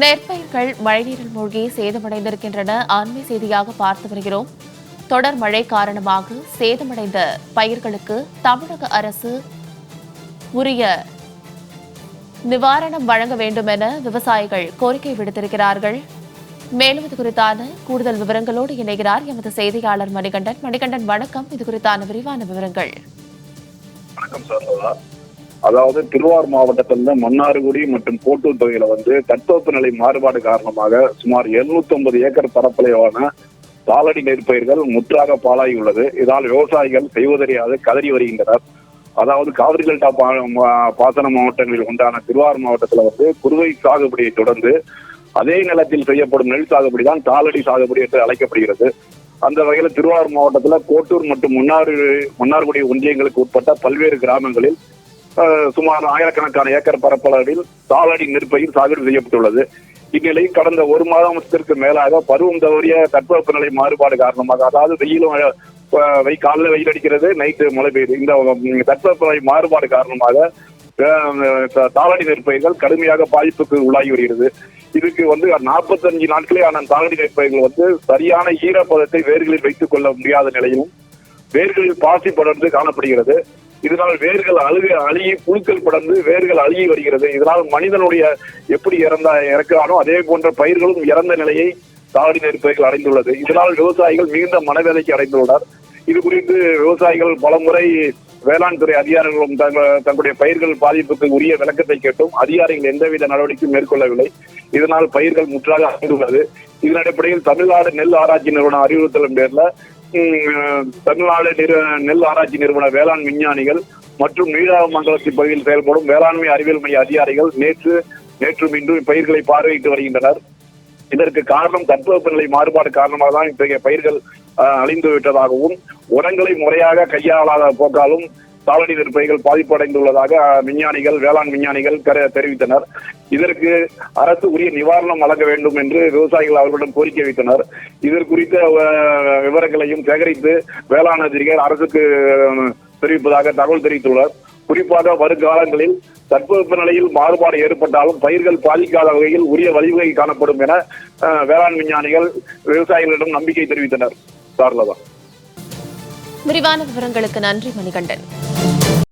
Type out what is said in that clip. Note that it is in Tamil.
நெற்பயிர்கள் மழைநீரில் மூழ்கி சேதமடைந்திருக்கின்றன. அண்மை செய்தியாக பார்த்து வருகிறோம். தொடர் மழை காரணமாக சேதமடைந்த பயிர்களுக்கு தமிழக அரசு உரிய நிவாரணம் வழங்க வேண்டும் என விவசாயிகள் கோரிக்கை விடுத்திருக்கிறார்கள். மேலும் இது குறித்தான கூடுதல் விவரங்களோடு இணைகிறார் எமது செய்தியாளர் மணிகண்டன். மணிகண்டன் வணக்கம். இது குறித்தான விரிவான விவரங்கள். வணக்கம் சார் அதாவது திருவாரூர் மாவட்டத்துல மன்னார்குடி மற்றும் கோட்டூர் தொகையில வந்து தட்பவெப்பநிலை மாறுபாடு காரணமாக சுமார் 750 ஏக்கர் பரப்பளவான தாளடி நெற்பயிர்கள் முற்றாக பாலாகியுள்ளது இதால் விவசாயிகள் செய்வதறியாது கதறி வருகின்றனர். அதாவது காவிரி டெல்டா மா- பாசன மாவட்டங்களில் உண்டான திருவாரூர் மாவட்டத்தில் வந்து குறுவை சாகுபடியை தொடர்ந்து அதே நிலத்தில் செய்யப்படும் நெல் சாகுபடி தான் தாளடி சாகுபடி என்று அழைக்கப்படுகிறது. அந்த வகையில் திருவாரூர் மாவட்டத்தில் கோட்டூர் மற்றும் மன்னார் மன்னார்குடி ஒன்றியங்களுக்கு உட்பட்ட பல்வேறு கிராமங்களில் சுமார் ஆயிரக்கணக்கான ஏக்கர் பரப்பளவில் சாலடி நெருப்பையும் சாகுபடி செய்யப்பட்டுள்ளது. இந்நிலையில் கடந்த ஒரு மாதத்திற்கு மேலாக பருவம் தவறிய தட்பவெப்பநிலை மாறுபாடு காரணமாக அதாவது வெயிலும் வெயில் வை வெயில் அடிக்கிறது நைட்டு மழை பெய்யுது இந்த தட்பவெப்பநிலை மாறுபாடு காரணமாக தாளடி நெற்பயிர்கள் கடுமையாக பாதிப்புக்கு உள்ளாகி வருகிறது. இதுக்கு வந்து நாற்பத்தஞ்சு நாட்களே ஆன தாளடி நெற்பயிர்கள் வந்து சரியான ஈரப்பதத்தை வேர்களில் வைத்துக் கொள்ள முடியாத நிலையிலும் வேர்களில் பாசி படர்ந்து காணப்படுகிறது. இதனால் வேர்கள் அழுக அழுகி புழுக்கள் படர்ந்து வேர்கள் அழுகி வருகிறது. இதனால் மனிதனுடைய எப்படி இறந்த இறக்கிறானோ அதே போன்ற பயிர்களும் இறந்த நிலையை தாவடி நெற்பயிர்கள் அடைந்துள்ளது. இதனால் விவசாயிகள் மிகுந்த மனவேதைக்கு அடைந்துள்ளனர். இது குறித்து விவசாயிகள் பலமுறை வேளாண் துறை அதிகாரிகளும் தங்களுடைய பயிர்கள் பாதிப்புக்கு உரிய விளக்கத்தை கேட்டும். அதிகாரிகள் எந்தவித நடவடிக்கையும் மேற்கொள்ளவில்லை. இதனால் பயிர்கள் முற்றாக அமைந்துள்ளது இதன் அடிப்படையில் தமிழ்நாடு நெல் ஆராய்ச்சி நிறுவனம் அறிவுறுத்தலும் பேர்ல தமிழ்நாடு நிறு நெல் ஆராய்ச்சி நிறுவன வேளாண் விஞ்ஞானிகள் மற்றும் நீடாமங்கலத்தின் பகுதியில் செயல்படும் வேளாண்மை அறிவியல் மைய அதிகாரிகள் நேற்று நேற்றும் இன்றும் பயிர்களை பார்வையிட்டு வருகின்றனர். இதற்கு காரணம் தட்பவெப்பநிலை மாறுபாடு காரணமாக தான் இத்தகைய பயிர்கள் அழிந்து விட்டதாகவும் உரங்களை முறையாக கையாளாத போக்காலும் தாளடி நெற்பயிர்கள் பாதிப்படைந்துள்ளதாக விஞ்ஞானிகள் வேளாண் விஞ்ஞானிகள் கர- தெரிவித்தனர். இதற்கு அரசு உரிய நிவாரணம் வழங்க வேண்டும் என்று விவசாயிகள் அவர்களிடம் கோரிக்கை வைத்தனர். இதற்குறித்த விவரங்களையும் சேகரித்து வேளாண் அதிகாரிகள் அரசுக்கு தெரிவிப்பதாக தகவல் தெரிவித்துள்ளார் குறிப்பாக வருங்காலங்களில் தட்பவெப்ப நிலையில் மாறுபாடு ஏற்பட்டாலும் பயிர்கள் பாதிக்காத வகையில் உரிய வழிவகை காணப்படும் என வேளாண் விஞ்ஞானிகள் விவசாயிகளிடம் நம்பிக்கை தெரிவித்தனர். சார்லதான் விரிவான விவரங்களுக்கு நன்றி மணிகண்டன்.